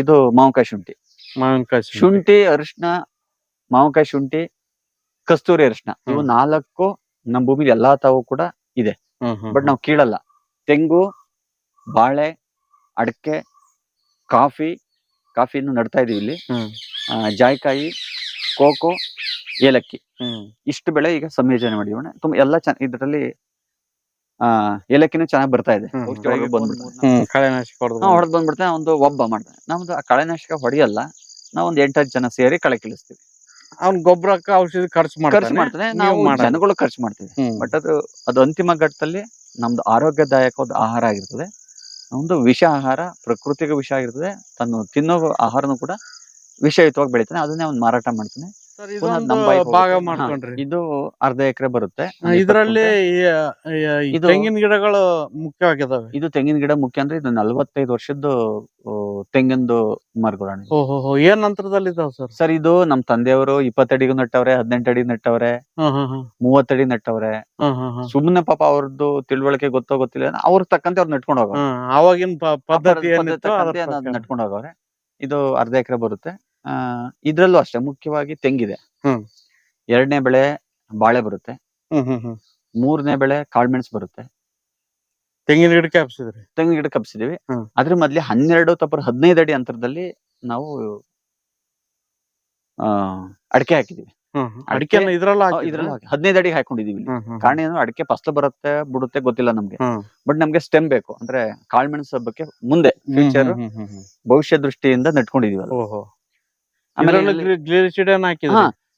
ಇದು ಮಾವಿನಕಾಯಿ ಶುಂಠಿ. ಮಾವಿನಕಾಯಿ ಶುಂಠಿ. ಅರಿಶಿನ ಮಾವಿನಕಾಯಿ ಶುಂಠಿ ಕಸ್ತೂರಿ ಅರಿಶಿನ ಇವು ನಾಲ್ಕು ನಮ್ಮ ಭೂಮಿಲಿ ಎಲ್ಲಾ ತಾವು ಕೂಡ ಇದೆ. ಬಟ್ ನಾವು ಕೀಳಲ್ಲ. ತೆಂಗು ಬಾಳೆ ಅಡಕೆ ಕಾಫಿ ಕಾಫಿಯನ್ನು ನಡ್ತಾ ಇದೀವಿ ಇಲ್ಲಿ. ಜಾಯಿಕಾಯಿ ಕೋಕೋ ಏಲಕ್ಕಿ. ಇಷ್ಟು ಬೆಳೆ ಈಗ ಸಂಯೋಜನೆ ಮಾಡಿದ್ವಿ ತುಂಬ ಎಲ್ಲ ಚೆನ್ನ ಇದರಲ್ಲಿ ಆ ಏಲಕ್ಕಿನೂ ಚೆನ್ನಾಗಿ ಬರ್ತಾ ಇದೆ. ಹ್ಮ್. ಬಂದ್ಬಿಡ್ತಾನೆ ಹ್ಮ್. ಕಳೆನಾಶಕ ಹೊಡೆದು ಬಂದ್ಬಿಡ್ತಾನೆ ಒಂದು ಒಬ್ಬ ಮಾಡ್ತಾನೆ ನಮ್ದು ಆ ಕಳೆನಾಶಕ ಹೊಡೆಯಲ್ಲ ನಾವು ಒಂದು ಎಂಟತ್ತು ಜನ ಸೇರಿ ಕಳೆ ಕೀಳಿಸ್ತೀವಿ. ಅವ್ನ್ ಗೊಬ್ಬರಕ್ಕ ಔಷಧಿ ಖರ್ಚು ಖರ್ಚು ಮಾಡ್ತಾನೆ. ನಾವು. ಜನಗಳು ಖರ್ಚು ಮಾಡ್ತೀವಿ. ಬಟ್ ಅದು ಅದು ಅಂತಿಮ ಘಟ್ಟದಲ್ಲಿ ನಮ್ದು ಆರೋಗ್ಯದಾಯಕವಾದ ಆಹಾರ ಆಗಿರ್ತದೆ. ಒಂದು ವಿಷ ಆಹಾರ ಪ್ರಕೃತಿಗೆ ವಿಷ ಆಗಿರ್ತದೆ. ತನ್ನ ತಿನ್ನೋ ಆಹಾರನು ಕೂಡ ವಿಷಯುತವಾಗಿ ಬೆಳಿತಾನೆ. ಅದನ್ನೇ ಅವ್ನು ಮಾರಾಟ ಮಾಡ್ತಾನೆ. ಭಾಗ. ಮಾಡ್ಕೊಂಡ್ರಿ. ಇದು ಅರ್ಧ ಎಕರೆ ಬರುತ್ತೆ. ಇದರಲ್ಲಿ ಇದು- ತೆಂಗಿನ ಗಿಡಗಳು ಮುಖ್ಯವಾಗಿದಾವೆ. ಇದು ತೆಂಗಿನ ಗಿಡ ಮುಖ್ಯ ಅಂದ್ರೆ ಇದು ನಲ್ವತ್ತೈದು ವರ್ಷದ್ದು ತೆಂಗಿಂದು ತೆಂಗಿನದು ಮರಗಳು ಓಹೋ ಏನ್ ನಂತರದಲ್ಲಿ ಇದಾವ ಸರ್? ಸರ್ ಇದು ನಮ್ ತಂದೆಯವರು ಇಪ್ಪತ್ತಡಿಗೂ ನೆಟ್ಟವ್ರೆ ಹದಿನೆಂಟಡಿ ಅಡಿ ನೆಟ್ಟವ್ರೆ ಮೂವತ್ತಡಿ ನೆಟ್ಟವ್ರೆ. ಸುಮ್ಮನೆ ಪಾಪ ಅವ್ರದ್ದು ತಿಳುವಳಿಕೆ ಗೊತ್ತೋ ಗೊತ್ತಿಲ್ಲ ಅವ್ರ ತಕ್ಕಂತೆ ಅವ್ರು ನಟ್ಕೊಂಡು ಹೋಗೋ. ಅವಾಗಿನ ಪದ್ಧತಿ. ನಟ್ಕೊಂಡು ಹೋಗವ್ರೆ. ಇದು ಅರ್ಧ ಎಕರೆ ಬರುತ್ತೆ. ಆ ಇದ್ರಲ್ಲೂ ಅಷ್ಟೇ ಮುಖ್ಯವಾಗಿ ತೆಂಗಿದೆ. ಹ್ಮ್. ಎರಡನೇ ಬೆಳೆ ಬಾಳೆ ಬರುತ್ತೆ. ಹ್ಮ್ ಹ್ಮ್ ಹ್ಮ್. ಮೂರನೇ ಬೆಳೆ ಕಾಳ್ಮೆಣಸು ಬರುತ್ತೆ. ತೆಂಗಿನ ಗಿಡಕ್ಕೆ ಹಬ್ಸಿದ್ರೆ ತೆಂಗಿನ ಗಿಡ ಕಪ್ಸಿದೀವಿ ಹ್ಮ್. ಅದ್ರ ಮೊದ್ಲೇ ಹನ್ನೆರಡು ತಪ್ಪರ್ ಹದಿನೈದು ಅಡಿ ಅಂತರದಲ್ಲಿ ನಾವು ಆ ಅಡಿಕೆ ಹಾಕಿದೀವಿ. ಹ್ಮ್ ಅಡಿಕೆ- ಇದ್ರಲ್ಲ ಇದ್ರಲ್ಲಿ ಹದಿನೈದು ಅಡಿ ಹಾಕೊಂಡಿದೀವಿ ಇಲ್ಲಿ. ಹ್ಮ್ ಹ್ಮ್. ಕಾರಣ ಏನು? ಅಡಿಕೆ ಫಸ್ಲು ಬರುತ್ತೆ ಬಿಡುತ್ತೆ ಗೊತ್ತಿಲ್ಲ ನಮ್ಗೆ. ಹ್ಮ್. ಬಟ್ ನಮ್ಗೆ ಸ್ಟೆಮ್ ಬೇಕು. ಅಂದ್ರೆ ಕಾಳ್ಮೆಣಸು ಹಬ್ಬಕ್ಕೆ ಮುಂದೆ ಫ್ಯೂಚರ್ ಹ್ಮ್ ಹ್ಮ್ ಹ್ಮ್. ಭವಿಷ್ಯ ದೃಷ್ಟಿಯಿಂದ ನೆಟ್ಕೊಂಡಿದೀವಿ ಓಹೋ. ಹಾಕಿದ್ರಿ.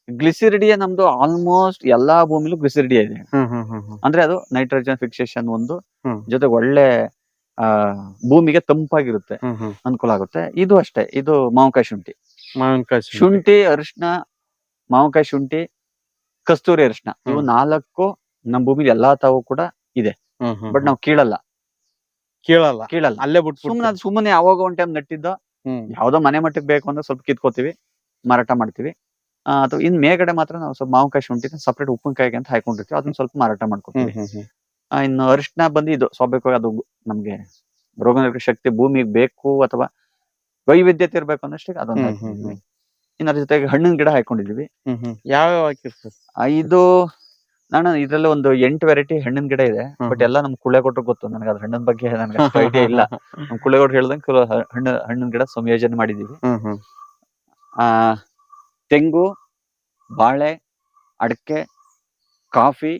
ಗ್ಲಿಸಿರಿಡಿಯ ನಮ್ದು ಆಲ್ಮೋಸ್ಟ್ ಎಲ್ಲಾ ಭೂಮಿಲೂ ಗ್ಲಿಸಿರಿಡಿಯ ಇದೆ. ಅಂದ್ರೆ ಅದು ನೈಟ್ರೋಜನ್ ಫಿಕ್ಸೇಷನ್ ಒಂದು. ಜೊತೆಗೆ ಒಳ್ಳೆ ಆ ಭೂಮಿಗೆ ತಂಪಾಗಿರುತ್ತೆ ಅನುಕೂಲ ಆಗುತ್ತೆ. ಇದು ಅಷ್ಟೇ ಇದು ಮಾವಿನಕಾಯಿ ಶುಂಠಿ. ಮಾವಿನಕಾಯಿ ಶುಂಠಿ. ಅರಿಶಿನ ಮಾವಿನಕಾಯಿ ಶುಂಠಿ ಕಸ್ತೂರಿ ಅರಿಶಿನ ಇವು ನಾಲ್ಕು ನಮ್ ಭೂಮಿಲಿ ಎಲ್ಲಾ ತಾವು ಕೂಡ ಇದೆ. ಬಟ್ ನಾವು ಕೀಳಲ್ಲ. ಕೀಳಲ್ಲ. ಕೀಳಲ್ಲ. ಅಲ್ಲೇ ಬಿಟ್ಟು ಸುಮ್ಮನೆ ಅದು ಸುಮ್ಮನೆ ಯಾವಾಗ ಒಂದ್ ಟೈಮ್ ನೆಟ್ಟಿದ್ದ ಯಾವ್ದೋ ಮನೆ ಮಟ್ಟಕ್ಕೆ ಬೇಕು ಅಂದ್ರೆ ಸ್ವಲ್ಪ ಕಿತ್ಕೋತೀವಿ. ಮಾರಾಟ ಮಾಡ್ತೀವಿ. ಅಥವಾ ಇನ್ ಮೇಲ್ಗಡೆ ಮಾತ್ರ ನಾವು ಸ್ವಲ್ಪ ಮಾವಿನಕಾಯಿ ಶುಂಠಿನ ಸಪ್ರೇಟ್ ಉಪ್ಪಿನಕಾಯಿಗೆ ಅಂತ ಹಾಕೊಂಡಿರ್ತೀವಿ. ಅದನ್ನ ಸ್ವಲ್ಪ ಮಾರಾಟ ಮಾಡ್ಕೊತೀವಿ ಇನ್ನು ಅರಿಶಿನ ಬಂದು ಇದು ಸ್ವಾಭಾವಿಕವಾಗಿ ಅದು ನಮ್ಗೆ ರೋಗ ಶಕ್ತಿ ಭೂಮಿಗೆ ಬೇಕು ಅಥವಾ ವೈವಿಧ್ಯತೆ ಇರ್ಬೇಕು ಅನ್ನಷ್ಟೇ ಅದನ್ನ ಇನ್ನರ ಹ್ಮ್ ಅದ್ರ ಜೊತೆಗೆ ಹಣ್ಣಿನ ಗಿಡ ಹಾಕೊಂಡಿದ್ವಿ ಯಾವ ಯಾವ ಯಾವ್ಯಾವ ಇದು ನಾನು ಇದ್ರಲ್ಲಿ ಒಂದು ಎಂಟು ವೆರೈಟಿ ಹಣ್ಣಿನ ಗಿಡ ಇದೆ. ಬಟ್ ಎಲ್ಲ ನಮ್ ಕುಳೆ ಕೊಟ್ಟರು ಗೊತ್ತು. ನನಗೆ ಅದ್ರ ಹಣ್ಣಿನ ಬಗ್ಗೆ ನನಗೆ ಐಡಿಯಾ ಇಲ್ಲ. ನಮ್ ಕುಳೆ ಕೊಟ್ಟು ಹೇಳ್ದಂಗೆ ಕೆಲವು ಹಣ್ಣು ಹಣ್ಣಿನ ಗಿಡ ಸಂಯೋಜನೆ ಮಾಡಿದೀವಿ ತೆಂಗು ಬಾಳೆ ಅಡಕೆ ಕಾಫಿ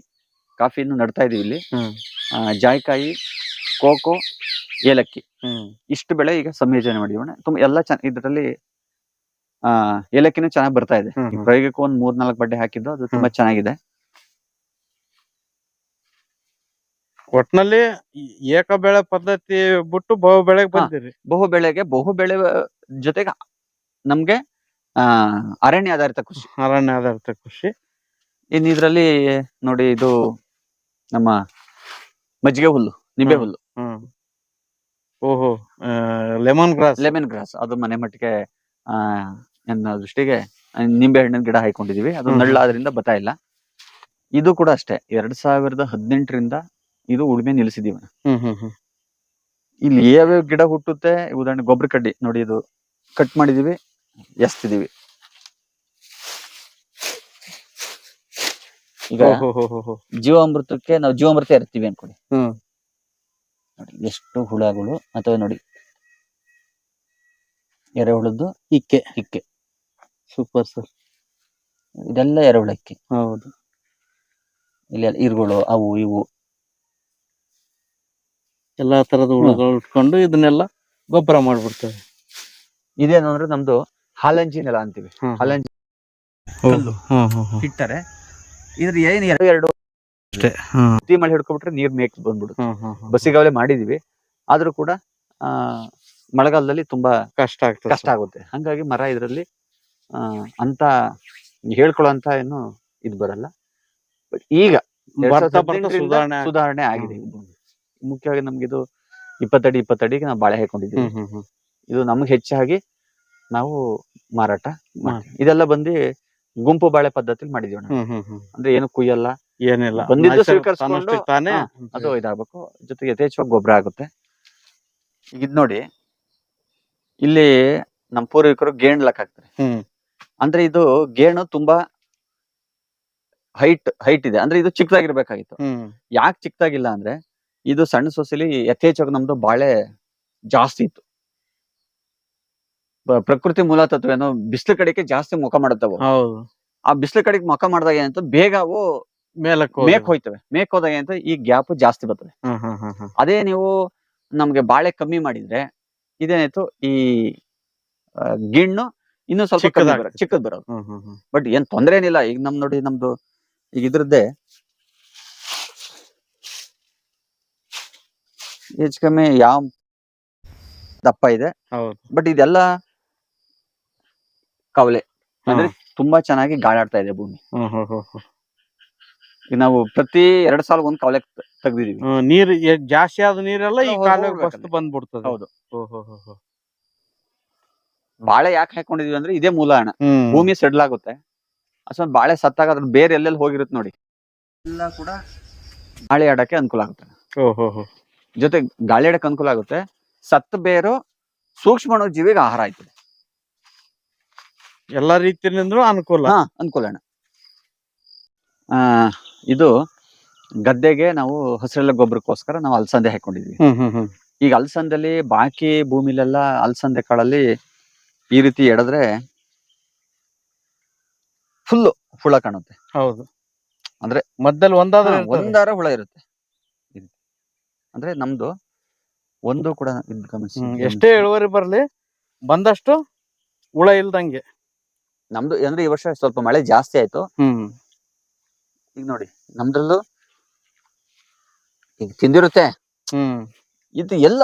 ಕಾಫಿಯನ್ನು ನಡ್ತಾ ಇದೀವಿ ಇಲ್ಲಿ. ಆ, ಜಾಯಿಕಾಯಿ ಕೋಕೋ ಏಲಕ್ಕಿ. ಇಷ್ಟು ಬೆಳೆ ಈಗ ಸಂಯೋಜನೆ ಮಾಡಿದೀವಿ ತುಂಬ ಎಲ್ಲ ಚೆನ್ನ ಇದರಲ್ಲಿ ಆ ಏಲಕ್ಕಿನೂ ಚೆನ್ನಾಗಿ ಬರ್ತಾ ಇದೆ. ಪ್ರಯೋಗಕ್ಕೂ ಒಂದ್ ಮೂರ್ ನಾಲ್ಕು ಬಡ್ಡೆ ಹಾಕಿದ್ದು ಅದು ತುಂಬಾ ಚೆನ್ನಾಗಿದೆ. ಒಟ್ನಲ್ಲಿ ಏಕ ಬೆಳೆ ಪದ್ಧತಿ ಬಿಟ್ಟು ಬಹು ಬೆಳೆಗೆ. ಬಂದಿರಿ. ಬಹು ಬೆಳೆಗೆ ಬಹು ಬೆಳೆ ಜೊತೆಗೆ ನಮ್ಗೆ ಆ ಅರಣ್ಯ ಆಧಾರಿತ ಕೃಷಿ. ಅರಣ್ಯ ಆಧಾರಿತ ಕೃಷಿ. ಇನ್ ಇದ್ರಲ್ಲಿ ನೋಡಿ ಇದು ನಮ್ಮ ಮಜ್ಜಿಗೆ ಹುಲ್ಲು ನಿಂಬೆ ಹುಲ್ಲು ಹ್ಮ್. ಓಹೋ ಲೆಮನ್ ಗ್ರಾಸ್ ಲೆಮನ್ ಗ್ರಾಸ್ ಅದು ಮನೆ ಮಟ್ಟಿಗೆ ಆ ನನ್ನ ದೃಷ್ಟಿಗೆ ನಿಂಬೆ ಹಣ್ಣಿನ ಗಿಡ ಹಾಕೊಂಡಿದೀವಿ ಅದು ಹ್ಮ್. ನಳ್ಳಾದ್ರಿಂದ ಬತ್ತಾ ಇಲ್ಲ. ಇದು ಕೂಡ ಅಷ್ಟೇ ಎರಡ್ ಸಾವಿರದ ಹದಿನೆಂಟರಿಂದ ಇದು ಉಳುಮೆ ನಿಲ್ಲಿಸಿದೀವಿ. ಹ್ಮ್ ಹ್ಮ್ ಹ್ಮ್. ಇಲ್ಲಿ ಯಾವ್ಯಾವ ಗಿಡ ಹುಟ್ಟುತ್ತೆ ಉದಾಹರಣೆ ಗೊಬ್ಬರ ಕಡ್ಡಿ ನೋಡಿ ಇದು ಕಟ್ ಮಾಡಿದೀವಿ. ಎಸ್ತಿದೀವಿ. ಈಗ. ಜೀವಾಮೃತಕ್ಕೆ ನಾವು ಜೀವಾಮೃತ ಇರ್ತೀವಿ ಅನ್ಕೊಳ್ಳಿ ಹ್ಮ್. ನೋಡಿ ಎಷ್ಟು ಹುಳಗಳು ಅಥವಾ ನೋಡಿ. ಎರೆಹುಳದ್ದು ಇಕ್ಕೆ. ಇಕ್ಕೆ. Super sir. ಇದೆಲ್ಲ ಎರೆಹುಳಕ್ಕೆ ಹೌದು. ಇಲ್ಲಿ ಇರುಗಳು ಅವು ಇವು. ಎಲ್ಲಾ ತರದ ಹುಳುಗಳು ಇಟ್ಕೊಂಡು ಇದನ್ನೆಲ್ಲ ಗೊಬ್ಬರ ಮಾಡ್ಬಿಡ್ತೇವೆ. ಇದೇನು ಅಂದ್ರೆ ನಮ್ದು ಹಾಲಂಜಿ ನೆಲ ಅಂತೀವಿ. ಹಾಲಂಜಿ ಕಲ್ಲು. ಇಟ್ಟರೆ ಇದ್ರ ಏನ್ ಎರಡು ಎರಡು ಅಷ್ಟೇ ಪ್ರತಿ ಮಳೆ ಹಿಡ್ಕೊಬಿಟ್ರೆ ನೀರ್ ಮೇಕ್ ಬಂದ್ಬಿಡುತ್ತೆ. ಬಸ್ಸಿಗಾವಲೆ ಮಾಡಿದೀವಿ. ಆದ್ರೂ ಕೂಡ ಆ ಮಳೆಗಾಲದಲ್ಲಿ ತುಂಬಾ ಕಷ್ಟ ಆಗ್ತದೆ ಕಷ್ಟ ಆಗುತ್ತೆ. ಹಂಗಾಗಿ ಮರ ಇದರಲ್ಲಿ ಆ ಅಂತ ಹೇಳ್ಕೊಳ್ಳೋ ಅಂತ ಏನು ಇದು ಬರಲ್ಲ. ಬಟ್ ಈಗ ಸುಧಾರಣೆ ಸುಧಾರಣೆ ಆಗಿದೆ. ಮುಖ್ಯವಾಗಿ ನಮ್ಗೆ ಇದು ಇಪ್ಪತ್ತಡಿ ಇಪ್ಪತ್ತಡಿಗೆ ನಾವು ಬಾಳೆ ಹಾಕೊಂಡಿದ್ದೀವಿ. ಇದು ನಮ್ಗೆ ಹೆಚ್ಚಾಗಿ ನಾವು ಮಾರಾಟ ಮಾಡ್ತೀವಿ. ಇದೆಲ್ಲ ಬಂದು ಗುಂಪು ಬಾಳೆ ಪದ್ಧತಿಲಿ ಮಾಡಿದೀವಿ ನಾವು. ಹ್ಮ್ ಹ್ಮ್ ಹ್ಮ್. ಅಂದ್ರೆ ಏನು ಕುಯ್ಯಲ್ಲ? ಏನಿಲ್ಲ. ಬಂದಿದ್ದು ನೈಸರ್ಗಿಕ ಸ್ವೀಕರಿಸ್ಕೊಂಡು, ತನ್ನಷ್ಟಕ್ಕೆ ತಾನೇ ಹಾ, ಅದು ಇದಾಗಬೇಕು. ಜೊತೆಗೆ ಯಥೇಚ್ಛವಾಗಿ ಗೊಬ್ಬರ ಆಗುತ್ತೆ. ಈಗ ಇದ್ ನೋಡಿ ಇಲ್ಲಿ ನಮ್ಮ ಪೂರ್ವಿಕರು ಗೇಣ್ ಲಕ್ ಹಾಕ್ತಾರೆ. ಹ್ಮ್. ಅಂದ್ರೆ ಇದು ಗೇಣು ತುಂಬಾ ಹೈಟ್ ಹೈಟ್ ಇದೆ. ಅಂದ್ರೆ ಇದು ಚಿಕ್ಕದಾಗಿರ್ಬೇಕಾಗಿತ್ತು. ಹ್ಮ್. ಯಾಕೆ ಚಿಕ್ಕದಾಗಿಲ್ಲ ಅಂದ್ರೆ ಇದು ಸಣ್ಣ ಸೊಸೆಲಿ ಯಥೇಚ್ಛವಾಗಿ ನಮ್ದು ಬಾಳೆ ಜಾಸ್ತಿ ಇತ್ತು. ಪ್ರಕೃತಿ ಮೂಲ ತತ್ವ ಏನೋ ಬಿಸಿಲು ಕಡೆಗೆ ಜಾಸ್ತಿ ಮುಖ ಮಾಡುತ್ತವು ಹೌದು. ಆ ಬಿಸಿಲು ಕಡೆಗೆ ಮುಖ ಮಾಡಿದಾಗ ಏನಂತ ಬೇಗ ಅವು ಮೇಲಕ್ಕೆ ಮೇಕ್ ಹೋಯ್ತವೆ. ಮೇಕ್ ಹೋದಾಗ ಏನಂತ ಈ ಗ್ಯಾಪ್ ಜಾಸ್ತಿ ಬರ್ತದೆ. ಅದೇ ನೀವು ನಮ್ಗೆ ಬಾಳೆ ಕಮ್ಮಿ ಮಾಡಿದ್ರೆ ಇದೇನಾಯ್ತು ಈ ಗಿಣ್ಣು ಇನ್ನೂ ಸ್ವಲ್ಪ ಚಿಕ್ಕದ್ ಬರೋದು. ಬಟ್ ಏನ್ ತೊಂದ್ರೆ ಏನಿಲ್ಲ. ಈಗ ನಮ್ ನೋಡಿ ನಮ್ದು ಈಗ ಇದ್ರದ್ದೇ ಹೆಚ್ಚು ಕಮ್ಮಿ ಯಾವ ದಪ್ಪ ಇದೆ. ಬಟ್ ಇದೆಲ್ಲ ಕವಲೆ ಅಂದ್ರೆ ತುಂಬಾ ಚೆನ್ನಾಗಿ ಗಾಡಾಡ್ತಾ ಇದೆ ಭೂಮಿ. ಈಗ ನಾವು ಪ್ರತಿ ಎರಡ್ ಸಾಲ ಒಂದ್ ಕವಲೆ ತೆಗ್ದಿದೀವಿ. ನೀರ್ ಜಾಸ್ತಿ ಆದ ನೀರೆಲ್ಲ ಈ ಕಾಲ ಕಾಲುವೆ ಹೋಗ್ಬೇಕಲ್ಲಿ. ಬಂದ್ಬಿಡ್ತದೆ. ಹೌದು. ಓಹೋ ಹೋ ಹೋ. ಬಾಳೆ ಯಾಕೆ ಹಾಕೊಂಡಿದೀವಿ ಅಂದ್ರೆ ಇದೇ ಮೂಲ ಹಣ ಭೂಮಿ ಸೆಡ್ಲ್ ಆಗುತ್ತೆ. ಅಷ್ಟೊಂದು ಬಾಳೆ ಸತ್ತಾಗ ಅದ್ರ ಬೇರೆ ಎಲ್ಲೆಲ್ಲಿ ಹೋಗಿರುತ್ತೆ ನೋಡಿ. ಎಲ್ಲ ಕೂಡ ಗಾಳಿ ಆಡಕ್ಕೆ ಅನುಕೂಲ ಆಗುತ್ತೆ. ಓಹೋ ಹೋ. ಜೊತೆ ಗಾಳಿ ಆಡಕ್ಕೆ ಅನುಕೂಲ ಆಗುತ್ತೆ. ಸತ್ತ ಬೇರು ಸೂಕ್ಷ್ಮ ಜೀವಿಗೆ ಆಹಾರ ಆಯ್ತದೆ. ಎಲ್ಲಾ ರೀತಿಯಿಂದಲೂ ಅನುಕೂಲ. ಹಾ ಅನುಕೂಲ ಅಣ್ಣ. ಆ ಇದು ಗದ್ದೆಗೆ ನಾವು ಹಸಿರೆಲ್ಲ ಗೊಬ್ಬರಕ್ಕೋಸ್ಕರ ನಾವು ಅಲಸಂದೆ ಹಾಕೊಂಡಿದ್ವಿ. ಹ್ಮ್ ಹ್ಮ್ ಹ್ಮ್. ಈಗ ಅಲಸಂದಲ್ಲಿ ಬಾಕಿ ಭೂಮಿಲೆಲ್ಲ ಅಲಸಂದೆ ಕಾಳಲ್ಲಿ ಈ ರೀತಿ ಎಡದ್ರೆ ಫುಲ್ಲು ಹುಳ ಕಾಣುತ್ತೆ. ಹೌದು. ಅಂದ್ರೆ- ಮದ್ದಲ್ಲಿ ಒಂದಾದ್ರೆ ಹಾ, ಇರ್ತದೆ. ಒಂದಾರ ಹುಳ ಇರುತ್ತೆ. ಅಂದ್ರೆ ನಮ್ದು ಒಂದು ಕೂಡ ಇದ್ ಗಮನಿಸಿ. ಹ್ಮ್, ಎಷ್ಟೇ ಇಳುವರಿ ಬರ್ಲಿ ಬಂದಷ್ಟು ಹುಳ ಇಲ್ದಂಗೆ. ನಮ್ದು ಅಂದ್ರೆ ಈ ವರ್ಷ ಸ್ವಲ್ಪ ಮಳೆ ಜಾಸ್ತಿ ಆಯ್ತು. ಹ್ಮ್. ಈಗ ನೋಡಿ ನಮ್ದ್ರಲ್ಲೂ ಈಗ ತಿಂದಿರುತ್ತೆ. ಹ್ಮ್. ಇದು ಎಲ್ಲ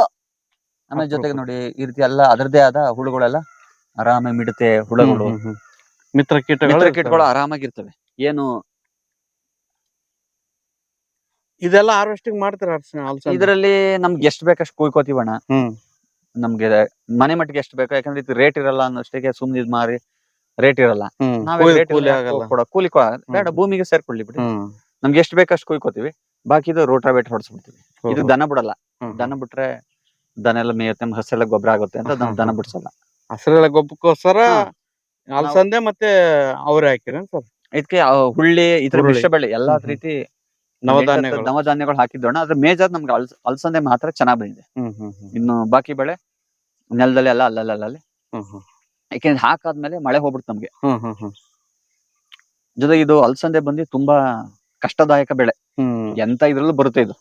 ಆಮೇಲೆ ಜೊತೆಗೆ ನೋಡಿ ಈ ರೀತಿ ಎಲ್ಲ ಅದರದೇ ಆದ ಹುಳುಗಳೆಲ್ಲ ಆರಾಮಾಗಿ ಮಿಡುತ್ತೆ ಹುಳುಗಳು. ಮಿತ್ರ ಕೀಟಗಳು ಮಿತ್ರ ಇರ್ತವೆ. ಕೀಟಗಳು ಆರಾಮಾಗಿರ್ತವೆ ಏನು? ಇದೆಲ್ಲ ಹಾರ್ವೆಸ್ಟಿಂಗ್ ಮಾಡ್ತಾರೆ ಇದರಲ್ಲಿ ನಮ್ಗೆ ಎಷ್ಟು ಬೇಕಷ್ಟು ಕುಯ್ಕೋತೀವಣ್ಣ ಹ್ಮ್. ನಮ್ಗೆ ಮನೆ ಮಟ್ಟಿಗೆ ಎಷ್ಟು ಬೇಕು ಯಾಕಂದ್ರೆ ಇದು ರೇಟ್ ಇರಲ್ಲ ಅನ್ನೋಷ್ಟಕ್ಕೆ ಸುಮ್ನೆ ಇದ್ ಮಾರಿ ರೇಟ್ ಇರಲ್ಲ. ಹ್ಮ್. ನಾವೇ ಕೂಲಿ- ರೇಟ್ ಕೂಲಿ ಆಗಲ್ಲ. ಕೊಡ ಕೂಲಿ ಕೊಡ ಬೇಡ ಭೂಮಿಗೆ ಸೇರ್ಕೊಳ್ಳಿ ಬಿಡಿ. ಹ್ಮ್. ನಮ್ಗೆ ಎಷ್ಟು ಬೇಕಷ್ಟು ಕುಯ್ಕೋತೀವಿ. ಬಾಕಿದು ರೋಟಾವೇಟ್ ಹೊಡ್ಸ್ಬಿಡ್ತೀವಿ. ಇದು. ದನ ಬಿಡಲ್ಲ. ಹ್ಮ್, ದನ ಬಿಟ್ರೆ ದನ ಎಲ್ಲ ಮೇಯುತ್ತೆ ಹಸಿರೆಲ್ಲ ಹಸೆಲ್ಲ ಗೊಬ್ಬರ ಆಗುತ್ತೆ ಅಂತ ನಾವು ದನ ಬಿಡ್ಸಲ್ಲ. ಹಸಿರೆಲ್ಲ ಗೊಬ್ಬಕ್ಕೋಸ್ಕರ ಹಾ. ಅಲ್ಸಂದೆ ಮತ್ತೆ ಅವ್ರೆ ಹಾಕಿರ ಸರ್? ಇದಕ್ಕೆ ಹುಳ್ಳಿ ಈ ತರ ಹುರುಳಿ. ಮಿಶ್ರ ಬೆಳೆ ಎಲ್ಲಾ ಹ್ಮ್, ಹ್ಮ್. ರೀತಿ ನವಧಾನ್ಯಗಳು. ನವಧಾನ್ಯಗಳು ಹಾಕಿದ್ದೋಣ. ಅದ್ರ ಮೇಜರ್ ನಮ್ಗೆ ಅಲ್ಸ್ ಅಲ್ಸಂದೆ ಮಾತ್ರ ಚೆನ್ನಾಗ್ ಬಂದಿದೆ ಹ್ಮ್ ಹ್ಮ್ ಹ್ಮ್. ಇನ್ನು ಬಾಕಿ ಬೆಳೆ ನೆಲದಲ್ಲಿ ಅಲ್ಲ ಅಲ್ಲಲ್ಲಿ ಹ್ಮ್ ಹ್ಮ್. ಯಾಕೆಂದ್ರೆ ಹಾಕಾದ್ಮೇಲೆ ಮಳೆ ಹೋಗ್ಬಿಡ್ತು ನಮ್ಗೆ. ಹ್ಮ್ ಹ್ಮ್ ಹ್ಮ್. ಜೊತೆಗೆ ಇದು ಅಲ್ಸಂದೆ ಬಂದು ತುಂಬಾ ಕಷ್ಟದಾಯಕ ಬೆಳೆ. ಹ್ಮ್. ಎಂತ ಇದ್ರಲ್ಲೂ ಬರುತ್ತೆ ಇದು.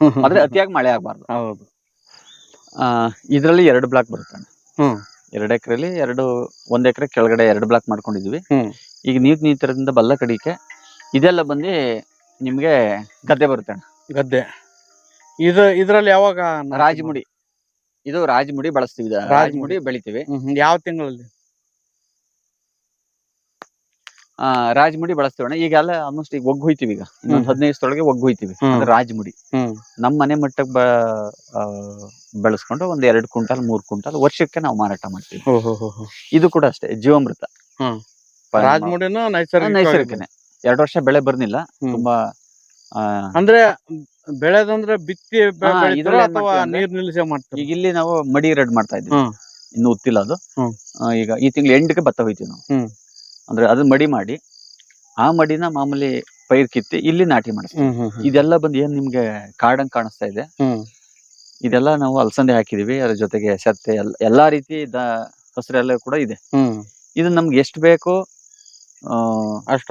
ಹ್ಮ್ ಹ್ಮ್ ಆದ್ರೆ ಅತಿಯಾಗಿ ಮಳೆ ಆಗ್ಬಾರ್ದು. ಹೌದು. ಆ ಇದ್ರಲ್ಲಿ ಎರಡು ಬ್ಲಾಕ್ ಬರುತ್ತೆ ಅಣ್ಣ. ಹ್ಮ್. ಎರಡು ಎಕರೆಲಿ ಎರಡು ಒಂದ್ ಎಕರೆ ಕೆಳಗಡೆ ಎರಡು ಬ್ಲಾಕ್ ಮಾಡ್ಕೊಂಡಿದ್ವಿ. ಹ್ಮ್. ಈಗ ನೀರ್ ನೀತರದಿಂದ ಬಲ್ಲ ಕಡಿಕೆ ಇದೆಲ್ಲ ಬಂದು ನಿಮ್ಗೆ ಗದ್ದೆ ಬರುತ್ತೆ ಅಣ್ಣ. ಗದ್ದೆ. ಇದು ಇದ್ರಲ್ಲಿ ಯಾವಾಗ ನಾಟಿ ರಾಜಮುಡಿ. ಇದು ರಾಜಮುಡಿ ಬಳಸ್ತೀವಿ. ರಾಜಮುಡಿ. ರಾಜಮುಡಿ ಬೆಳಿತೀವಿ. ಹ್ಮ್ ಹ್ಮ್. ಯಾವ ತಿಂಗಳಲ್ಲಿ ಆ ರಾಜಮುಡಿ ಬಳಸ್ತೇವಣ್ಣ ಅಣ್ಣ. ಈಗ ಎಲ್ಲ ಆಲ್ಮೋಸ್ಟ್ ಈಗ ಒಗ್ಗು ಹೋಯ್ತೀವಿ ಈಗ ಇನ್ನೊಂದ್. ಹದಿನೈದು ಒಳಗೆ ಒಗ್ಗು ಹೋಯ್ತೀವಿ. ಅಂದ್ರೆ ರಾಜಮುಡಿ. ನಮ್ಮ ಮನೆ ಮಟ್ಟಕ್ಕೆ ಬ ಆ, ಬೆಳೆಸ್ಕೊಂಡು ಒಂದ್ ಎರಡು ಕ್ವಿಂಟಲ್ ಮೂರ್ ಕ್ವಿಂಟಲ್ ವರ್ಷಕ್ಕೆ ನಾವು ಮಾರಾಟ ಮಾಡ್ತೀವಿ. ಇದು ಕೂಡ ಅಷ್ಟೇ ಜೀವಾಮೃತ. ರಾಜಮುಡಿನೂ ಆ, ನೈಸರ್ಗಿಕನೇ. ಎರಡು ವರ್ಷ ಬೆಳೆ ಬರ್ನಿಲ್ಲ ತುಂಬಾ ಆ, ಅಂದ್ರೆ ಬೆಳೆದಂದ್ರೆ ಬಿತ್ತಿ ಅಥವಾ ನೀರ್ ನಿಲ್ಸೆ ಮಾಡ್ತೀವಿ ಈಗ ಇಲ್ಲಿ ನಾವು ಮಡಿ ರೆಡ್ ಮಾಡ್ತಾ ಇದ್ವಿ ಇನ್ನು ಉತ್ತಿಲ್ಲ ಅದು. ಈಗ ಈ ತಿಂಗಳು ಎಂಟಕ್ಕೆ ಭತ್ತ ಹೋಯ್ತೀವಿ ನಾವು. ಅಂದ್ರೆ ಅದನ್ನ ಮಡಿ ಮಾಡಿ ಆ ಮಡಿನ ಮಾಮೂಲಿ ಪೈರ್ ಕಿತ್ತಿ ಇಲ್ಲಿ ನಾಟಿ ಮಾಡ್ತೀವಿ. ಇದೆಲ್ಲ ಬಂದು ಏನ್ ನಿಮ್ಗೆ ಕಾಡಂಗ್ ಕಾಣಿಸ್ತಾ ಇದೆ? ಇದೆಲ್ಲ ನಾವು ಅಲಸಂದೆ ಹಾಕಿದೀವಿ ಅದ್ರ ಜೊತೆಗೆ ಸತ್ತೆ ಎಲ್ಲಾ ರೀತಿ ಹಸಿರೆಲ್ಲ ಕೂಡ ಇದೆ. ಇದನ್ನ ಇದು ನಮ್ಗೆ ಎಷ್ಟು ಬೇಕೋ ಅಷ್ಟು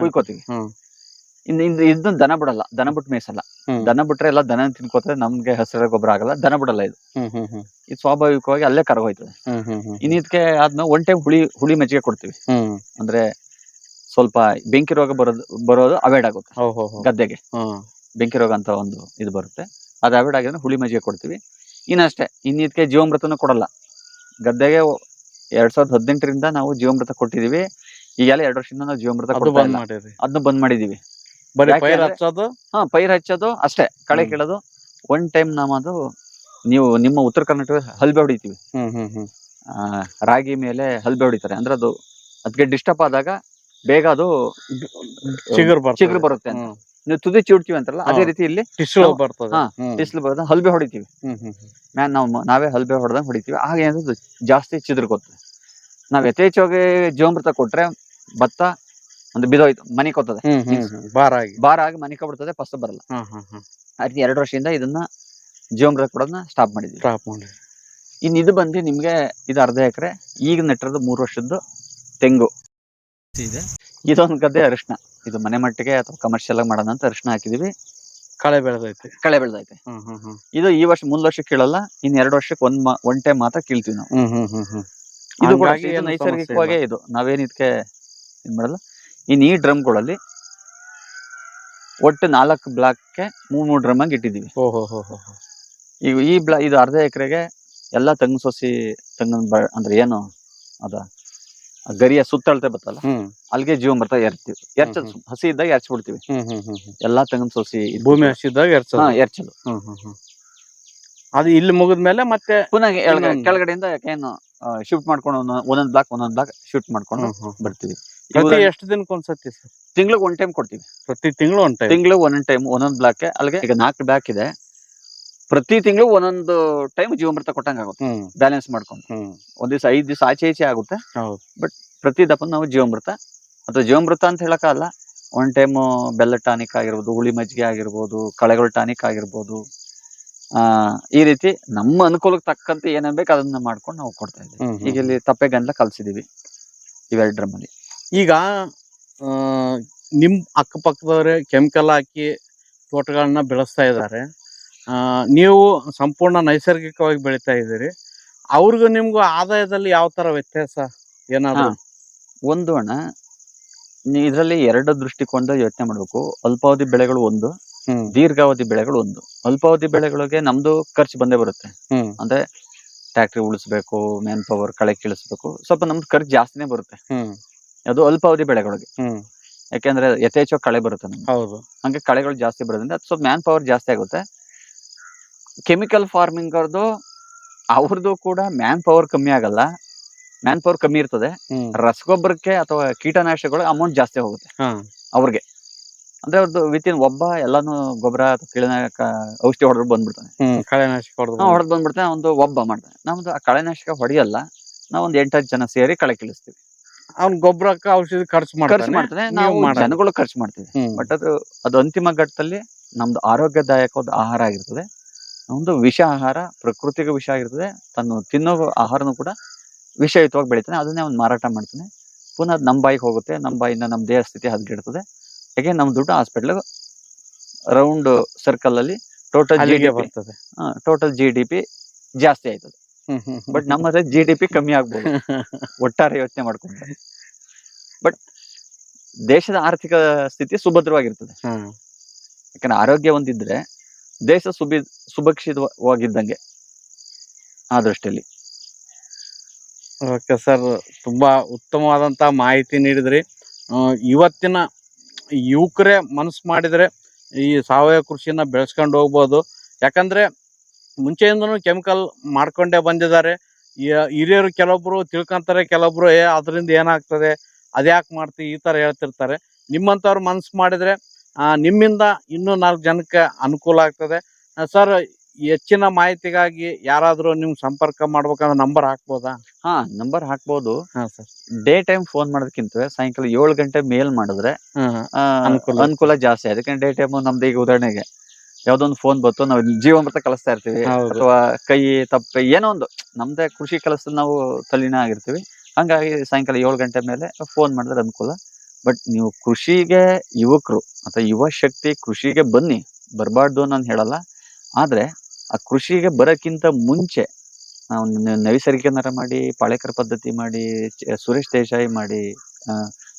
ಕುಯ್ಕೋತೀವಿ. ಇನ್ನು ಇದನ್ನ ದನ ಬಿಡಲ್ಲ. ದನ ಬಿಟ್ಟು ಮೇಸಲ್ಲ ಹ್ಮ್. ದನ ಬಿಟ್ರೆ ಎಲ್ಲ ದನ ತಿನ್ಕೋತಾರೆ ನಮ್ಗೆ ಹಸಿರ ಗೊಬ್ಬರ ಆಗಲ್ಲ ದನ ಬಿಡಲ್ಲ ಇದು. ಇದು ಸ್ವಾಭಾವಿಕವಾಗಿ ಅಲ್ಲೇ ಕರಗೋಯ್ತದೆ. ಇನ್ ಇದಕ್ಕೆ ಆದ್ಮೇಲೆ ಒನ್ ಟೈಮ್ ಹುಳಿ ಹುಳಿ ಮಜ್ಜಿಗೆ ಕೊಡ್ತೀವಿ. ಅಂದ್ರೆ ಸ್ವಲ್ಪ ಬೆಂಕಿ ರೋಗ ಬರೋದು ಬರೋದು ಅವಾಯ್ಡ್ ಆಗುತ್ತೆ. ಗದ್ದೆಗೆ. ಬೆಂಕಿ ರೋಗ ಅಂತ ಒಂದು ಇದು ಬರುತ್ತೆ. ಅದು ಅವಾಯ್ಡ್ ಆಗಿದ್ರೆ ಹುಳಿ ಮಜ್ಜಿಗೆ ಕೊಡ್ತೀವಿ. ಇನ್ನಷ್ಟೇ ಇನ್ನು ಇದಕ್ಕೆ ಜೀವಾಮೃತನೂ ಕೊಡಲ್ಲ. ಗದ್ದೆಗೆ ಎರಡ್ ಸಾವಿರದ ಹದಿನೆಂಟರಿಂದ ನಾವು ಜೀವಮೃತ ಕೊಟ್ಟಿದೀವಿ ಈಗೆಲ್ಲ ಎರಡು ವರ್ಷದಿಂದ ನಾವು ಜೀವಾಮೃತ ಅದನ್ನ ಬಂದ್ ಮಾಡಿದೀವಿ ಬರೀ ಪೈರ್ ಹಚ್ಚೋದು? ಹಾ ಪೈರ್ ಹಚ್ಚೋದು ಅಷ್ಟೇ ಕಳೆ ಕೇಳೋದು. ಒನ್ ಟೈಮ್ ನಮ್ಮದು ನೀವು ನಿಮ್ಮ ಉತ್ತರ ಕರ್ನಾಟಕ ಹಲ್ಬೆ ಹೊಡಿತೀವಿ. ರಾಗಿ ಮೇಲೆ ಹಲ್ಬೆ ಹೊಡಿತಾರೆ. ಅಂದ್ರೆ ಅದು ಅದಕ್ಕೆ ಡಿಸ್ಟರ್ಬ್ ಆದಾಗ ಬೇಗ ಅದು ಚಿಗುರು ಬರುತ್ತೆ ನೀವು ತುದಿ ಚಿಡ್ತೀವಿ ಅಂತಾರಲ್ಲ ಅದೇ ರೀತಿ ಇಲ್ಲಿ ನಾವು- ಬರ್ತದೆ. ಹಲ್ಬೆ ಹೊಡಿತೀವಿ. ಮ್ಯಾನ್ ನಾವು ನಾವೇ ಹಲ್ಬೆ ಹೊಡೆದಂಗೆ ಹೊಡಿತೀವಿ. ಆಗ ಏನಾದ್ರು ಜಾಸ್ತಿ ಚಿದ್ರಕೋತದೆ ನಾವ್ ಯಥೇಚ್ಛವಾಗಿ ಜೀವಮೃತ ಕೊಟ್ರೆ ಭತ್ತ ಒಂದು ಬಿದೋಯ್ತು ಮನಿ ಕೊತ್ತದೆ ಹ್ಮ್ ಹ್ಮ್ ಹ್ಮ್. ಭಾರ ಆಗಿ. ಆಗಿ ಮನಿ ಬಿಡ್ತದೆ ಫಸ್ಟ್ ಬರಲ್ಲ. ಅದಕ್ಕೆ ಆ ರೀತಿ ಎರಡು ವರ್ಷದಿಂದ ಇದನ್ನ ಜೀವಮೃತ ಕೊಡೋದನ್ನ ಸ್ಟಾಪ್ ಮಾಡಿದ್ವಿ. ಸ್ಟಾಪ್ ಮಾಡಿ ಇನ್ನು ಇದು ಬಂದು ನಿಮ್ಗೆ ಇದು ಅರ್ಧ ಎಕರೆ ಈಗ ನೆಟ್ಟಿರೋದು ಮೂರು ವರ್ಷದ್ದು ತೆಂಗು. ಇದೆ. ಇದೊಂದು ಗದ್ದೆ ಅರಿಶಿನ ಇದು ಮನೆ ಮಟ್ಟಿಗೆ ಅಥವಾ ಕಮರ್ಷಿಯಲ್ ಆಗಿ ಮಾಡೋಣ ಅಂತ ಅರಿಶಿನ ಹಾಕಿದೀವಿ. ಕಳೆ ಬೆಳೆದೈತೆ. ಕಳೆ ಬೆಳೆದೈತೆ. ಹ್ಮ್ ಹ್ಮ್ ಹ್ಮ್. ಇದು ಈ ವರ್ಷ ಮುಂದ್ ವರ್ಷ ಕೀಳಲ್ಲ ಇನ್ ಎರಡು ವರ್ಷಕ್ಕೆ ಒಂದ್ ಮಾ- ಒಂದ್ ಟೈಮ್ ಮಾತ್ರ ಕೀಳ್ತೀವಿ ನಾವು. ಹ್ಮ್ ಹ್ಮ್ ಹ್ಮ್ ಹ್ಮ್. ಇದು ಕೂಡ ಹಂಗಾಗಿ ಅಷ್ಟೇ, ಇದು ಏನು ನೈಸರ್ಗಿಕವಾಗೇ ಇದು. ನಾವೇನ್ ಇದಕ್ಕೆ ಇದ್ ಮಾಡಲ್ಲ. ಇನ್ ಈ ಡ್ರಮ್ಗಳಲ್ಲಿ ಒಟ್ಟು ನಾಲ್ಕು ಬ್ಲಾಕ್ಗೆ ಮೂರ್ ಮೂರ್ ಡ್ರಮ್ ಆಗಿ ಹೋ. ಈಗ ಈ ಬ್ಲಾ ಇದು ಅರ್ಧ ಎಕರೆಗೆ ಎಲ್ಲಾ ತಂಗ ಸೊಸಿ ತಂಗ ಬ ಅಂದ್ರೆ ಏನು ಅದ ಆ ಗರಿಯ ಸುತ್ತಳತೆ ಬತ್ತಲ್ಲ ಅಲ್ಲಿಗೆ ಅಲ್ಲಿಗೆ ಬರ್ತಾ ಎರ್ತೀವಿ ಎರ್ಚಲ್ ಹ್ಮ್ ಹಸಿ ಇದ್ದಾಗ ಎರ್ಚ್ ಬಿಡ್ತೀವಿ ಹ್ಮ್ ಹ್ಮ್ ಹ್ಮ್ ಹ್ಮ್. ಎಲ್ಲಾ ತೆಂಗಿನ ಸೊಸಿ ಭೂಮಿ ಹಸಿದಾಗ ಎರ್ಚೋದು ಹ್ಮ್. ಅದು ಇಲ್ಲಿ ಮುಗಿದ್ಮೇಲೆ ಮತ್ತೆ ಪುನಃ ಕೆಳಗಡೆಯಿಂದ ಏನು ಶಿಫ್ಟ್ ಮಾಡ್ಕೊಂಡು ಒಂದೊಂದ್- ಒಂದೊಂದ್ ಬ್ಲಾಕ್ ಒಂದೊಂದ್ ಬ್ಲಾಕ್ ಶಿಫ್ಟ್ ಮಾಡ್ಕೊಂಡು. ಬರ್ತೀವಿ ಪ್ರತಿ ಎಷ್ಟು ದಿನಕ್ಕೆ ಒಂದ್ಸತಿ ಸರ್? ತಿಂಗ್ಳಿಗೆ ಒನ್ ಟೈಮ್ ಕೊಡ್ತೀವಿ ಪ್ರತಿ ತಿಂಗಳು ಒಂದ್ ಟೈಮ್ ತಿಂಗಳು ಒಂದೊಂದ್ ಟೈಮ್ ಒಂದೊಂದ್ ಬ್ಲಾಕ್ ಅಲ್ಲಿಗೆ ಈಗ ನಾಲ್ಕು ಬ್ಯಾಕ್ ಇದೆ. ಪ್ರತಿ ತಿಂಗಳು ಒಂದೊಂದು ಟೈಮ್ ಜೀವಮೃತ ಕೊಟ್ಟಂಗ ಆಗುತ್ತೆ. ಬ್ಯಾಲೆನ್ಸ್ ಮಾಡ್ಕೊಂಡು. ಒಂದ್ ದಿವಸ ಐದ್ ದಿವಸ ಆಚೆ ಈಚೆ ಆಗುತ್ತೆ. ಬಟ್ ಪ್ರತಿ ದಪ್ಪ ನಾವು ಜೀವಮೃತ. ಅಥವಾ ಜೀವಮೃತ ಅಂತ ಹೇಳಕ್ಕಲ್ಲ ಒನ್ ಟೈಮ್ ಬೆಲ್ಲ ಟಾನಿಕ್ ಆಗಿರ್ಬೋದು ಹುಳಿ ಮಜ್ಜಿಗೆ ಆಗಿರ್ಬೋದು ಕಳೆಗಳ ಟಾನಿಕ್ ಆಗಿರ್ಬೋದು. ಆ ಈ ರೀತಿ ನಮ್ಮ ಅನುಕೂಲಕ್ಕೆ ತಕ್ಕಂತೆ ಏನೇನ್ ಬೇಕು ಅದನ್ನ ಮಾಡ್ಕೊಂಡು ನಾವು ಕೊಡ್ತಾ ಇದ್ದೀವಿ. ಈಗ ಇಲ್ಲಿ ತಪ್ಪೆ ಗಂಡ್ಲ ಕಲ್ಸಿದೀವಿ. ಇವೆರಡರ ಡ್ರಮ್ ಅಲ್ಲಿ ಈಗ ಆ, ನಿಮ್ ಅಕ್ಕಪಕ್ಕದವ್ರೆ ಕೆಮಿಕಲ್ ಹಾಕಿ ತೋಟಗಳನ್ನ ಬೆಳೆಸ್ತಾ ಇದ್ದಾರೆ ಆ, ನೀವು ಸಂಪೂರ್ಣ ನೈಸರ್ಗಿಕವಾಗಿ ಬೆಳಿತಾ ಇದ್ದೀರಿ. ಅವ್ರಿಗೂ ನಿಮ್ಗೂ ಆದಾಯದಲ್ಲಿ ಯಾವ ತರ ವ್ಯತ್ಯಾಸ ಏನಾದ್ರು? ಒಂದು ಅಣ್ಣ ನೀ ಇದರಲ್ಲಿ ಎರಡು ದೃಷ್ಟಿಕೋನದ ಯೋಚನೆ ಮಾಡ್ಬೇಕು. ಅಲ್ಪಾವಧಿ ಬೆಳೆಗಳು ಒಂದು ದೀರ್ಘಾವಧಿ ಬೆಳೆಗಳು ಒಂದು. ಅಲ್ಪಾವಧಿ ಬೆಳೆಗಳಿಗೆ ನಮ್ದು ಖರ್ಚು ಬಂದೇ ಬರುತ್ತೆ. ಅಂದ್ರೆ ಟ್ಯಾಕ್ಟ್ರಿ ಉಳಿಸ್ಬೇಕು ಮ್ಯಾನ್ ಪವರ್ ಕಳೆ ಕೀಳಿಸ್ಬೇಕು. ಸ್ವಲ್ಪ ನಮ್ದು ಖರ್ಚು ಜಾಸ್ತಿನೇ ಬರುತ್ತೆ. ಅದು ಅಲ್ಪಾವಧಿ ಬೆಳೆಗಳಿಗೆ. ಹ್ಮ್. ಯಾಕೆಂದ್ರೆ ಯಥೇಚ್ಛವಾಗಿ ಕಳೆ ಬರುತ್ತೆ ನಮ್ಗೆ. ಹೌದು. ಹಂಗೆ ಕಳೆಗಳು ಜಾಸ್ತಿ ಬರೋದ್ರಿಂದ ಅದು ಸ್ವಲ್ಪ ಮ್ಯಾನ್ ಪವರ್ ಜಾಸ್ತಿ ಆಗುತ್ತೆ. ಕೆಮಿಕಲ್ ಫಾರ್ಮಿಂಗ್ ಅವ್ರದ್ದು ಅವ್ರದ್ದು ಕೂಡ ಮ್ಯಾನ್ ಪವರ್ ಕಮ್ಮಿ ಆಗಲ್ಲ. ಮ್ಯಾನ್ ಪವರ್ ಕಮ್ಮಿ ಇರ್ತದೆ. ಹ್ಮ್. ರಸಗೊಬ್ಬರಕ್ಕೆ ಅಥವಾ ಕೀಟನಾಶಕಗಳು ಅಮೌಂಟ್ ಜಾಸ್ತಿ ಹೋಗುತ್ತೆ. ಹಾ. ಅವ್ರಿಗೆ. ಅಂದ್ರೆ ಅವ್ರದ್ದು ವಿತಿನ್ ಒಬ್ಬ ಎಲ್ಲಾನು ಗೊಬ್ಬರ ಅಥವಾ ಕೀಟನಾಶಕ ಔಷಧಿ ಹೊಡೆದ್ರು ಬಂದ್ಬಿಡ್ತಾನೆ. ಹ್ಮ್ ಕಳೆನಾಶಕ ಹೊಡೆದು ಹೊಡೆದ್ ಬಂದ್ಬಿಡ್ತಾನೆ ಒಂದು ಒಬ್ಬ ಮಾಡ್ತಾನೆ. ನಮ್ದು ಆ ಕಳೆನಾಶಕ ಹೊಡೆಯಲ್ಲ. ನಾವು ಒಂದ್ ಎಂಟತ್ತು ಜನ ಸೇರಿ ಕಳೆ ಕೀಳಿಸ್ತೀವಿ. ಅವ್ನ್ ಗೊಬ್ಬರಕ್ಕ ಔಷಧಿ ಖರ್ಚು ಖರ್ಚು ಮಾಡ್ತಾನೆ. ನಾವು. ಜನಗಳು ಖರ್ಚು ಮಾಡ್ತೀವಿ. ಬಟ್ ಅದು ಅದು ಅಂತಿಮ ಘಟ್ಟದಲ್ಲಿ ನಮ್ದು ಆರೋಗ್ಯದಾಯಕವಾದ ಆಹಾರ ಆಗಿರ್ತದೆ. ಒಂದು ವಿಷ ಆಹಾರ ಪ್ರಕೃತಿಗ ವಿಷ ಆಗಿರ್ತದೆ. ತನ್ನ ತಿನ್ನೋ ಆಹಾರನೂ ಕೂಡ ವಿಷಯುತವಾಗಿ ಬೆಳಿತಾನೆ. ಅದನ್ನೇ ಅವ್ನು ಮಾರಾಟ ಮಾಡ್ತಾನೆ. ಪುನಃ ಅದು ನಮ್ಮ ಬಾಯಿಗೆ ಹೋಗುತ್ತೆ. ನಮ್ಮ ಬಾಯಿಂದ ನಮ್ಮ ದೇಹ ಸ್ಥಿತಿ ಹದಗೆಡ್ತದೆ. ಹಾಗೆ ನಮ್ಮ ದುಡ್ಡು ಹಾಸ್ಪಿಟ್ಲ್ ರೌಂಡ್ ಸರ್ಕಲ್ ಅಲ್ಲಿ ಟೋಟಲ್ ಜಿ ಡಿ ಬರ್ತದೆ. ಟೋಟಲ್ ಜಿ ಡಿ ಪಿ ಜಾಸ್ತಿ ಆಯ್ತದೆ. ಬಟ್ ನಮ್ಮ ಜಿ ಡಿ ಪಿ ಕಮ್ಮಿ ಆಗ್ಬೋದು. ಒಟ್ಟಾರೆ ಯೋಚನೆ ಮಾಡ್ಕೊಂಡು ಬಟ್ ದೇಶದ ಆರ್ಥಿಕ ಸ್ಥಿತಿ ಸುಭದ್ರವಾಗಿರ್ತದೆ. ಯಾಕಂದ್ರೆ ಆರೋಗ್ಯ ಒಂದಿದ್ರೆ ದೇಶ ಸುಬಿ ಸುಭಕ್ಷಿತವಾಗಿದ್ದಂಗೆ ಆ ದೃಷ್ಟಿಯಲ್ಲಿ. ಓಕೆ ಸರ್ ತುಂಬಾ ಉತ್ತಮವಾದಂತಹ ಮಾಹಿತಿ ನೀಡಿದ್ರಿ. ಇವತ್ತಿನ ಯುವಕರೇ ಮನಸ್ಸು ಮಾಡಿದ್ರೆ ಈ ಸಾವಯವ ಕೃಷಿನ ಬೆಳೆಸ್ಕೊಂಡು ಹೋಗ್ಬೋದು. ಯಾಕಂದ್ರೆ ಮುಂಚೆಯಿಂದನೂ ಕೆಮಿಕಲ್ ಮಾಡ್ಕೊಂಡೇ ಬಂದಿದ್ದಾರೆ. ಹಿರಿಯರು ಕೆಲವೊಬ್ರು ತಿಳ್ಕೊಂತಾರೆ ಕೆಲವೊಬ್ರು ಏ ಅದರಿಂದ ಏನಾಗ್ತದೆ? ಅದ್ಯಾಕೆ ಮಾಡ್ತಿ? ಈ ತರ ಹೇಳ್ತಿರ್ತಾರೆ. ನಿಮ್ಮಂಥವ್ರು ಮನಸ್ಸು ಮಾಡಿದ್ರೆ ನಿಮ್ಮಿಂದ ಇನ್ನೂ ನಾಲ್ಕು ಜನಕ್ಕೆ ಅನುಕೂಲ ಆಗ್ತದೆ. ಸರ್ ಹೆಚ್ಚಿನ ಮಾಹಿತಿಗಾಗಿ ಯಾರಾದರೂ ನಿಮ್ಗೆ ಸಂಪರ್ಕ ಮಾಡ್ಬೇಕಂದ್ರೆ ನಂಬರ್ ಹಾಕ್ಬೋದಾ? ಹಾ ನಂಬರ್ ಹಾಕ್ಬೋದು. ಹಾ ಸರ್. ಡೇ ಟೈಮ್ ಫೋನ್ ಮಾಡೋದಕ್ಕಿಂತ ಸಾಯಂಕಾಲ ಏಳು ಗಂಟೆ ಮೇಲ್ ಮಾಡಿದ್ರೆ. ಅನುಕೂಲ ಜಾಸ್ತಿ. ಅದಕ್ಕೆ ಡೇ ಟೈಮ್ ನಮ್ದು ಈಗ ಉದಾಹರಣೆಗೆ. ಯಾವ್ದೊಂದು ಫೋನ್ ಬಂತು ನಾವು ಜೀವಾಮೃತ ಕಲಿಸ್ತಾ ಇರ್ತೀವಿ. ಅಥವಾ ಕೈ ತಪ್ಪೆ ಏನೋ ಒಂದು. ನಮ್ದೇ ಕೃಷಿ ಕೆಲಸದಲ್ಲಿ ನಾವು ತಲ್ಲಿನ ಆಗಿರ್ತೀವಿ. ಹಂಗಾಗಿ ಸಾಯಂಕಾಲ ಏಳು ಗಂಟೆ ಮೇಲೆ ಫೋನ್ ಮಾಡಿದ್ರೆ ಅನುಕೂಲ. ಬಟ್ ನೀವು ಕೃಷಿಗೆ ಯುವಕರು ಅಥವಾ ಯುವ ಶಕ್ತಿ ಕೃಷಿಗೆ ಬನ್ನಿ. ಬರಬಾರ್ದು ನಾನು ಹೇಳಲ್ಲ. ಆದ್ರೆ ಆ ಕೃಷಿಗೆ ಬರೋಕ್ಕಿಂತ ಮುಂಚೆ ನಾವು ನೈಸರ್ಗಿಕ ನೈಸರ್ಗಿಕನಾರ ಮಾಡಿ ಪಾಳೇಕರ ಪದ್ಧತಿ ಮಾಡಿ ಸುರೇಶ್ ದೇಸಾಯಿ ಮಾಡಿ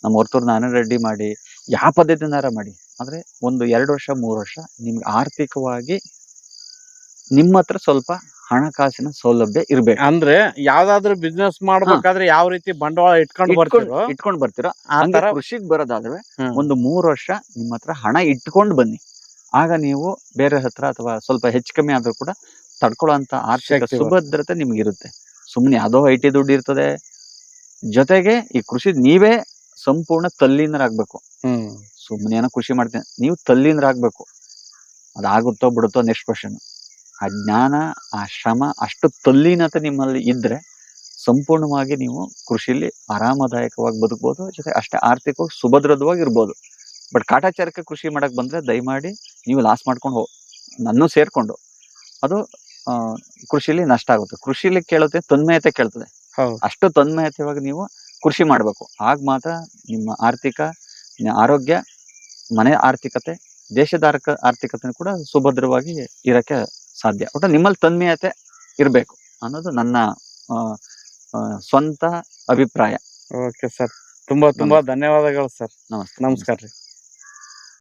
ನಮ್ಮ ಹೊರ್ತೂರು ನಾರಾಯಣ ರೆಡ್ಡಿ ಮಾಡಿ ಯಾವ ಪದ್ಧತಿನಾರ ಮಾಡಿ. ಆದ್ರೆ ಒಂದು ಎರಡು ವರ್ಷ ಮೂರು ವರ್ಷ ನಿಮ್ಗೆ ಆರ್ಥಿಕವಾಗಿ ನಿಮ್ಮ ಹತ್ರ ಸ್ವಲ್ಪ ಹಣಕಾಸಿನ ಸೌಲಭ್ಯ ಇರ್ಬೇಕು. ಅಂದ್ರೆ ಯಾವ್ದಾದ್ರು ಬಿಸ್ನೆಸ್ ಮಾಡ್ಬೇಕಾದ್ರೆ ಯಾವ ರೀತಿ ಬಂಡವಾಳ ಇಟ್ಕೊಂಡು ಬರ್ತೀರೋ ಇಟ್ಕೊಂಡು ಬರ್ತೀರೋ. ಆ ತರ ಕೃಷಿಗೆ ಬರೋದಾದ್ರೆ ಒಂದು ಮೂರು ವರ್ಷ ನಿಮ್ಮ ಹತ್ರ ಹಣ ಇಟ್ಕೊಂಡು ಬನ್ನಿ. ಆಗ ನೀವು ಬೇರೆ ಹತ್ರ ಅಥವಾ ಸ್ವಲ್ಪ ಹೆಚ್ಚು ಕಮ್ಮಿ ಆದ್ರೂ ಕೂಡ ತಡ್ಕೊಳ್ಳೋಂತ ಆರ್ಥಿಕ. ಸುಭದ್ರತೆ ನಿಮ್ಗಿರುತ್ತೆ. ಸುಮ್ಮನೆ ಅದೋ ಐ ಟಿ ದುಡ್ಡು ಇರ್ತದೆ. ಜೊತೆಗೆ ಈ ಕೃಷಿ ನೀವೇ ಸಂಪೂರ್ಣ ತಲ್ಲೀನರಾಗ್ಬೇಕು. ಸುಮ್ಮನೆ ಏನೋ ಖುಷಿ ಮಾಡ್ತೀನಿ. ನೀವು ತಲ್ಲೀನರಾಗಬೇಕು ಅದಾಗುತ್ತೋ ಬಿಡುತ್ತೋ ನೆಕ್ಸ್ಟ್ ಕ್ವಶನ್ ಆ ಜ್ಞಾನ ಆ ಶ್ರಮ ಅಷ್ಟು ತಲ್ಲೀನತೆ ನಿಮ್ಮಲ್ಲಿ ಇದ್ರೆ ಸಂಪೂರ್ಣವಾಗಿ ನೀವು ಕೃಷಿಲಿ ಆರಾಮದಾಯಕವಾಗಿ ಬದುಕ್ಬೋದು ಜೊತೆ ಅಷ್ಟೇ ಆರ್ಥಿಕವಾಗಿ ಸುಭದ್ರದವಾಗಿ ಇರ್ಬೋದು. ಬಟ್ ಕಾಟಾಚಾರಕ್ಕೆ ಕೃಷಿ ಮಾಡಕ್ ಬಂದ್ರೆ ದಯಮಾಡಿ ನೀವು ಲಾಸ್ ಮಾಡ್ಕೊಂಡು ಹೋ ನನ್ನೂ ಸೇರ್ಕೊಂಡು. ಅದು ಕೃಷಿಲಿ ನಷ್ಟ ಆಗುತ್ತೆ. ಕೃಷಿಲಿ ಕೇಳುತ್ತೆ ತನ್ಮಯತೆ ಕೇಳ್ತದೆ. ಅಷ್ಟು ತನ್ಮಯತೆವಾಗಿ ನೀವು ಕೃಷಿ ಮಾಡಬೇಕು. ಆಗ ಮಾತ್ರ ನಿಮ್ಮ ಆರ್ಥಿಕ ಆರೋಗ್ಯ ಮನೆ ಆರ್ಥಿಕತೆ ದೇಶದ ಆರ್ಕ ಆರ್ಥಿಕತೆ ಕೂಡ ಸುಭದ್ರವಾಗಿ ಇರಕ್ಕೆ ಸಾಧ್ಯ. ಒಟ್ಟು ನಿಮ್ಮಲ್ಲಿ ತನ್ಮೀಯತೆ ಇರಬೇಕು ಅನ್ನೋದು ನನ್ನ ಸ್ವಂತ ಅಭಿಪ್ರಾಯ. Okay sir. ತುಂಬಾ ತುಂಬಾ ಧನ್ಯವಾದಗಳು ಸರ್. ನಮಸ್ತೆ. ನಮಸ್ಕಾರ ರೀ.